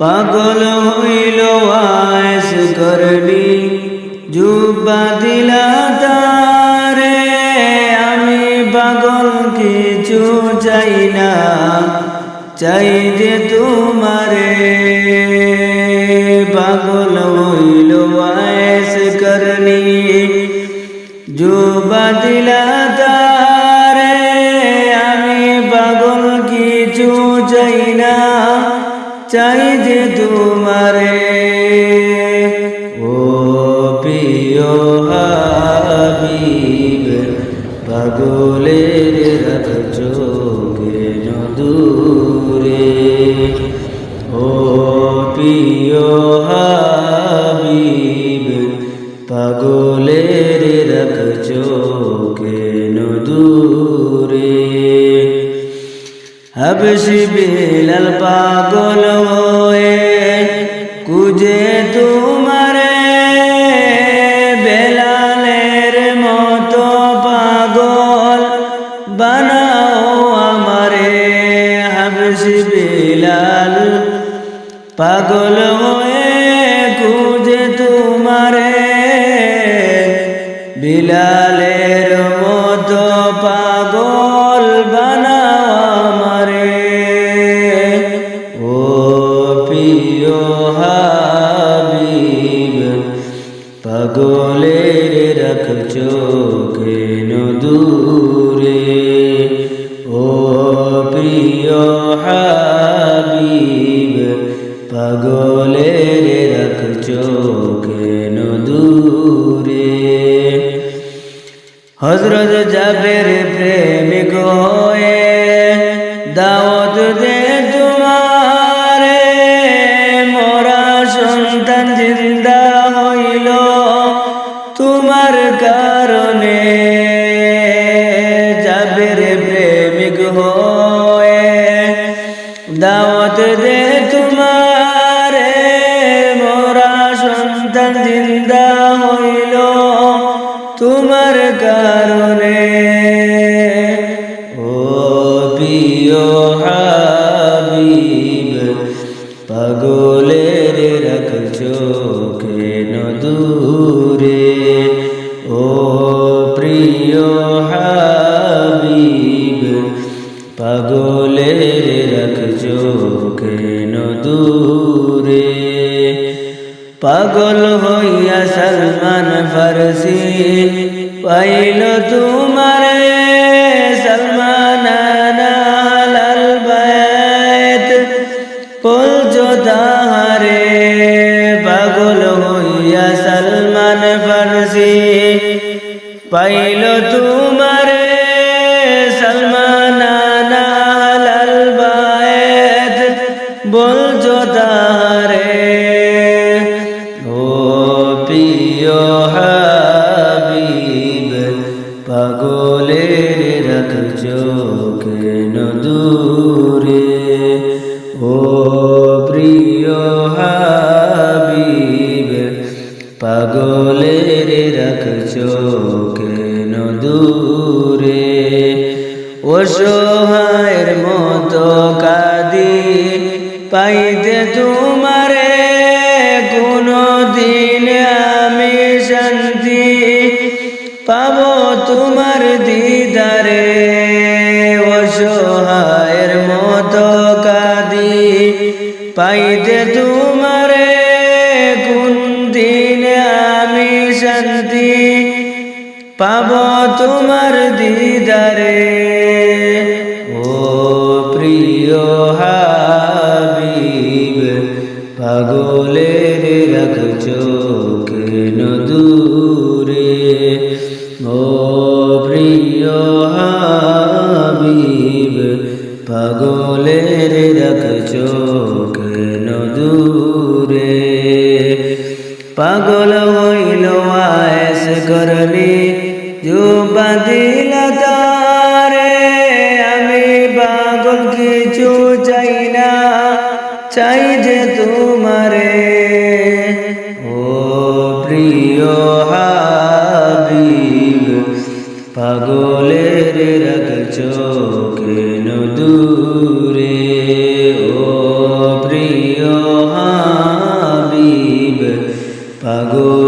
পাগল হইল আয়স করবি জুব্বা দিলা তারে। আমি পাগল কিছু চাই না, চাই যে তোমারে। পাগল হইল আয়স করনি জুব্বা দিলা হাবিব, পাগলের রাখছো কেন দূরে ও প্রিয় হাবিব, পাগলের রাখছো কেন দূরে হবসি বিলাল পাগল হয়ে কুজে তোমারে পাগল হয়ে কুজে তোমারে। বিলালের মতো পাগল বানাও আমারে। ও প্রিয় হাবিব পাগলের রাখছো হজরত জাবের প্রেমিক হয়ে দাওয়াত দে তোমারে মোরা সন্তান জিন্দা হইল তোমার কারণে। জাবের প্রেমিক হয়ে দাওয়াত তোমার কারণে। ও প্রিয় হাবিব, পাগলের রাখছো কেন দূরে ও প্রিয় হাবিব, পাগলের রাখছো কেন দূরে পাগল হইয়া সলমান ফারসি পাইল তোমারে সলমান পাইল তোমারে সলমান বলজ তাহারে কেন দূরে ও প্রিয় হাবিব, পাগলের রাখছো কেন দূরে অসহায়ের মতো কাদি, পাইতে তোমারে কোনো দিন আমি শান্তি পাব তোমার মতো কাদি পাইতে তোমারে কোন দিন আমি শান্তি পাব তোমার দিদারে? ও প্রিয় হাবিব, পাগলের রাখছো কেন দূরে রাখছো কেন দূরে পাগল হইল আয়েস করলি জুবা দিল তারে। আমি পাগল, কিছু চাই না, চাই যে তোমারে। ও প্রিয় হাবিব পাগলের পাগলে